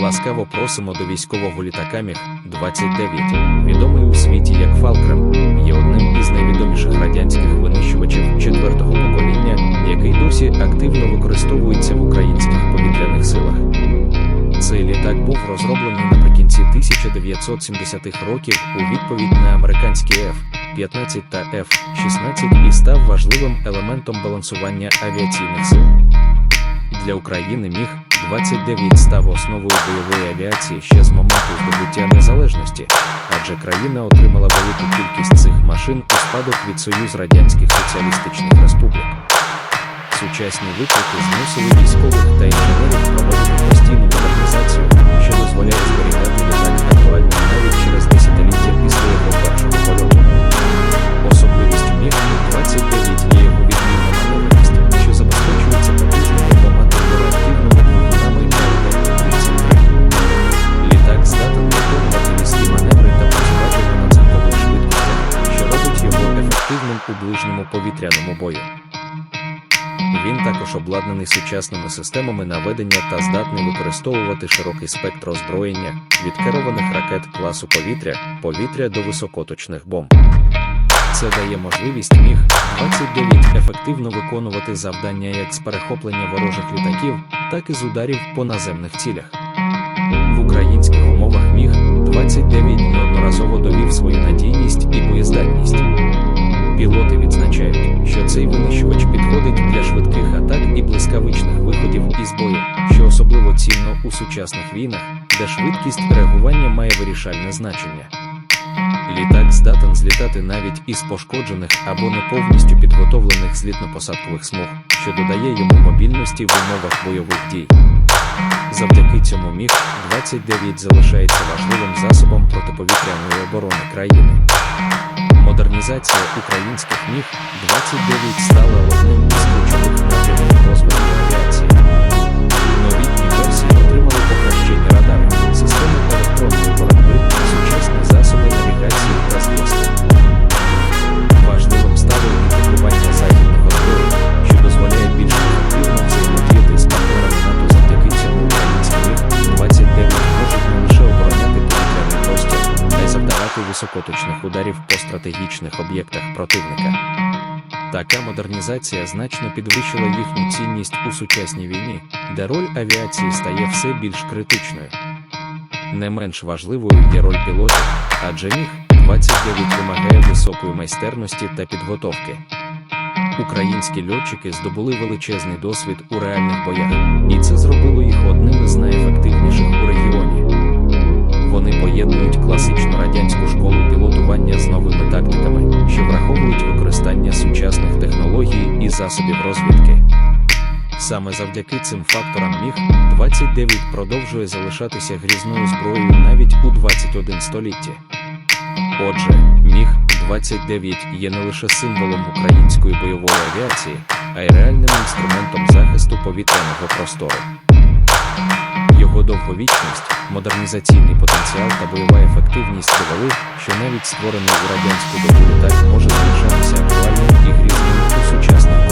Ласкаво просимо до військового літака Міг-29, відомий у світі як Фалкрем, є одним із найвідоміших радянських винищувачів четвертого покоління, який досі активно використовується в українських повітряних силах. Цей літак був розроблений наприкінці 1970-х років у відповідь на американські F-15 та F-16 і став важливим елементом балансування авіаційних сил. Для України Міг-29 став основою бойової авіації ще з моменту здобуття незалежності, адже країна отримала велику кількість цих машин у спадок від Союз Радянських Соціалістичних Республік. Сучасні виклики змусили військових та інженерів проводити постійну модернізацію, що дозволяє у ближньому повітряному бою. Він також обладнаний сучасними системами наведення та здатний використовувати широкий спектр озброєння від керованих ракет класу повітря, повітря до високоточних бомб. Це дає можливість Міг-29 ефективно виконувати завдання як з перехоплення ворожих літаків, так і з ударів по наземних цілях. В українських умовах Міг-29 неодноразово довів свою надійність і цей винищувач підходить для швидких атак і блискавичних виходів із бою, що особливо цінно у сучасних війнах, де швидкість реагування має вирішальне значення. Літак здатен злітати навіть із пошкоджених або не повністю підготовлених злітно-посадкових смуг, що додає йому мобільності в умовах бойових дій. Завдяки цьому міг 29 залишається важливим засобом протиповітряної оборони країни. Модернізація українських міг 29 стала одним із ключових високоточних ударів по стратегічних об'єктах противника. Така модернізація значно підвищила їхню цінність у сучасній війні, де роль авіації стає все більш критичною. Не менш важливою є роль пілотів, адже міг 29 вимагає високої майстерності та підготовки. Українські льотчики здобули величезний досвід у реальних боях, і це зробило їх одним із найефективніших враховують використання сучасних технологій і засобів розвідки. Саме завдяки цим факторам Міг-29 продовжує залишатися грізною зброєю навіть у 21 столітті. Отже, Міг-29 є не лише символом української бойової авіації, а й реальним інструментом захисту повітряного простору. Його довговічність, модернізаційний потенціал та бойова ефективність довели, що навіть створений у радянську добу літак може залишатися актуальним і грізним у сучасних.